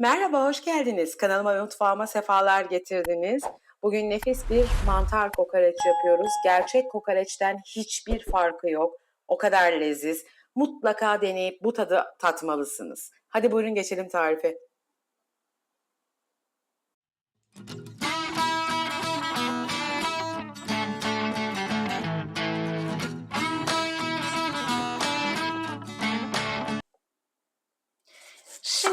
Merhaba, hoş geldiniz. Kanalıma ve mutfağıma sefalar getirdiniz. Bugün nefis bir mantar kokoreç yapıyoruz. Gerçek kokoreçten hiçbir farkı yok. O kadar leziz. Mutlaka deneyip bu tadı tatmalısınız. Hadi buyurun geçelim tarife.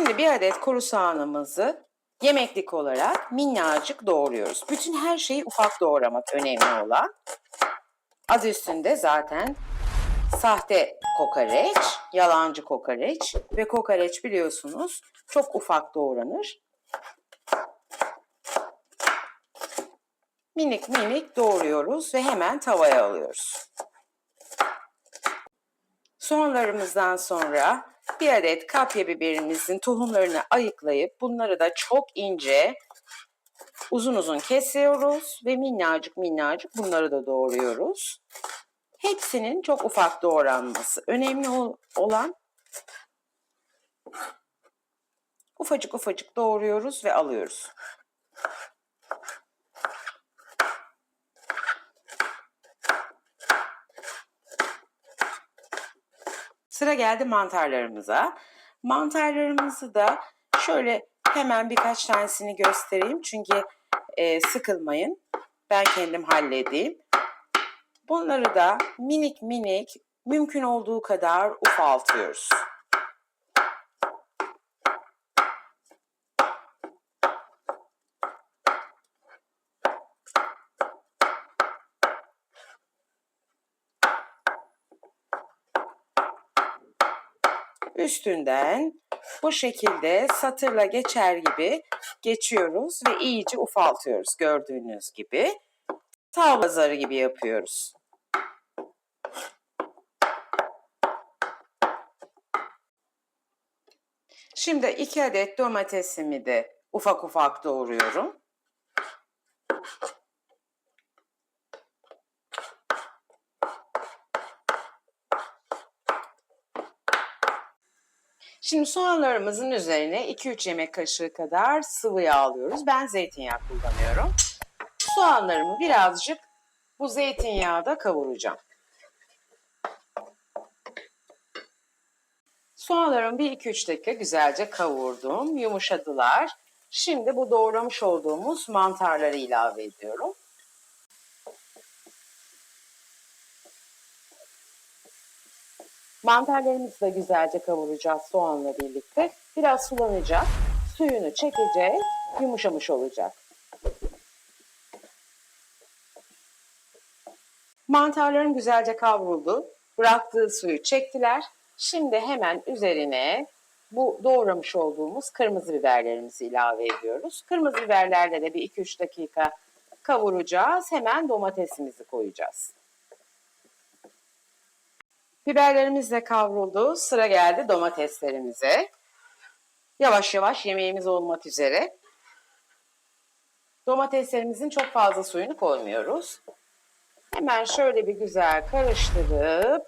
Şimdi bir adet kuru soğanımızı yemeklik olarak minnacık doğruyoruz. Bütün her şeyi ufak doğramak önemli olan. Adı üstünde zaten sahte kokoreç, yalancı kokoreç ve kokoreç biliyorsunuz çok ufak doğranır. Minik minik doğruyoruz ve hemen tavaya alıyoruz. Soğanlarımızdan sonra bir adet kapya biberimizin tohumlarını ayıklayıp bunları da çok ince uzun uzun kesiyoruz ve minnacık minnacık bunları da doğruyoruz. Hepsinin çok ufak doğranması. Önemli olan ufacık ufacık doğruyoruz ve alıyoruz. Sıra geldi mantarlarımıza. Mantarlarımızı da şöyle hemen birkaç tanesini göstereyim. Çünkü e, sıkılmayın. Ben kendim halledeyim. Bunları da minik minik mümkün olduğu kadar ufaltıyoruz. Üstünden bu şekilde satırla geçer gibi geçiyoruz ve iyice ufaltıyoruz gördüğünüz gibi. Tavla zarı gibi yapıyoruz. Şimdi iki adet domatesimi de ufak ufak doğruyorum. Şimdi soğanlarımızın üzerine 2-3 yemek kaşığı kadar sıvı yağ alıyoruz. Ben zeytinyağı kullanıyorum. Soğanlarımı birazcık bu zeytinyağda kavuracağım. Soğanlarımı bir 2-3 dakika güzelce kavurdum. Yumuşadılar. Şimdi bu doğramış olduğumuz mantarları ilave ediyorum. Mantarlarımızı da güzelce kavuracağız soğanla birlikte. Biraz sulanacak. Suyunu çekeceğiz. Yumuşamış olacak. Mantarların güzelce kavruldu. Bıraktığı suyu çektiler. Şimdi hemen üzerine bu doğramış olduğumuz kırmızı biberlerimizi ilave ediyoruz. Kırmızı biberlerle de bir 2-3 dakika kavuracağız. Hemen domatesimizi koyacağız. Biberlerimiz de kavruldu. Sıra geldi domateslerimize. Yavaş yavaş yemeğimiz olmak üzere. Domateslerimizin çok fazla suyunu koymuyoruz. Hemen şöyle bir güzel karıştırıp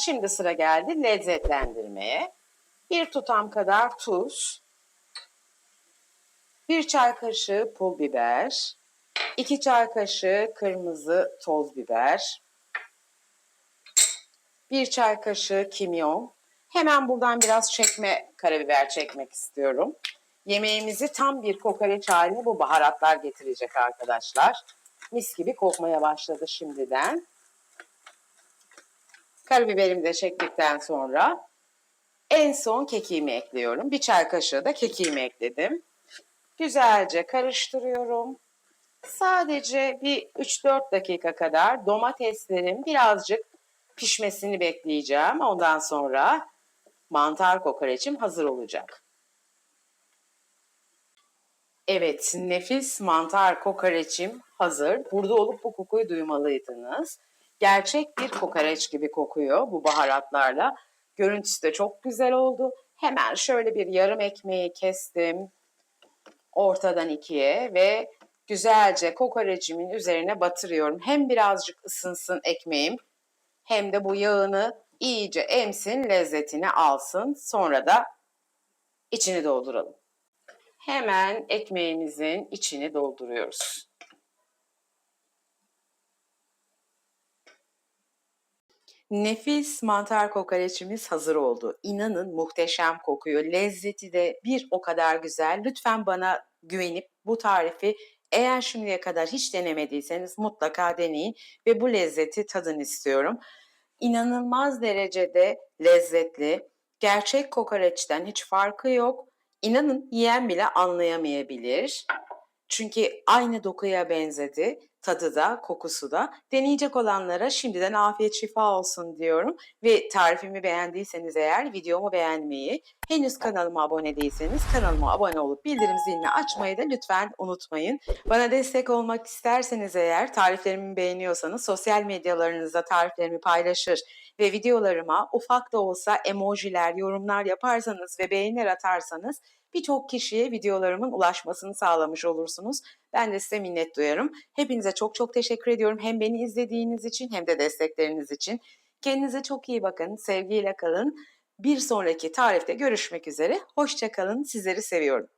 şimdi sıra geldi lezzetlendirmeye. Bir tutam kadar tuz, bir çay kaşığı pul biber, iki çay kaşığı kırmızı toz biber, bir çay kaşığı kimyon. Hemen buradan biraz çekme karabiber çekmek istiyorum. Yemeğimizi tam bir kokoreç haline bu baharatlar getirecek arkadaşlar. Mis gibi kokmaya başladı şimdiden. Karabiberimi de çektikten sonra en son kekiğimi ekliyorum. Bir çay kaşığı da kekiğimi ekledim. Güzelce karıştırıyorum. Sadece bir 3-4 dakika kadar domateslerim birazcık pişmesini bekleyeceğim. Ondan sonra mantar kokoreçim hazır olacak. Evet, nefis mantar kokoreçim hazır. Burada olup bu kokuyu duymalıydınız. Gerçek bir kokoreç gibi kokuyor bu baharatlarla. Görüntüsü de çok güzel oldu. Hemen şöyle bir yarım ekmeği kestim. Ortadan ikiye ve güzelce kokorecimin üzerine batırıyorum. Hem birazcık ısınsın ekmeğim hem de bu yağını iyice emsin, lezzetini alsın. Sonra da içini dolduralım. Hemen ekmeğimizin içini dolduruyoruz. Nefis mantar kokoreçimiz hazır oldu. İnanın muhteşem kokuyor. Lezzeti de bir o kadar güzel. Lütfen bana güvenip bu tarifi eğer şimdiye kadar hiç denemediyseniz mutlaka deneyin ve bu lezzeti tadın istiyorum. İnanılmaz derecede lezzetli. Gerçek kokoreçten hiç farkı yok. İnanın yiyen bile anlayamayabilir. Çünkü aynı dokuya benzedi. Tadı da, kokusu da. Deneyecek olanlara şimdiden afiyet şifa olsun diyorum. Ve tarifimi beğendiyseniz eğer videomu beğenmeyi, henüz kanalıma abone değilseniz kanalıma abone olup bildirim zilini açmayı da lütfen unutmayın. Bana destek olmak isterseniz eğer tariflerimi beğeniyorsanız sosyal medyalarınızda tariflerimi paylaşır ve videolarıma ufak da olsa emojiler, yorumlar yaparsanız ve beğeniler atarsanız birçok kişiye videolarımın ulaşmasını sağlamış olursunuz. Ben de size minnet duyarım. Hepinize çok çok teşekkür ediyorum. Hem beni izlediğiniz için hem de destekleriniz için. Kendinize çok iyi bakın. Sevgiyle kalın. Bir sonraki tarifte görüşmek üzere. Hoşça kalın. Sizleri seviyorum.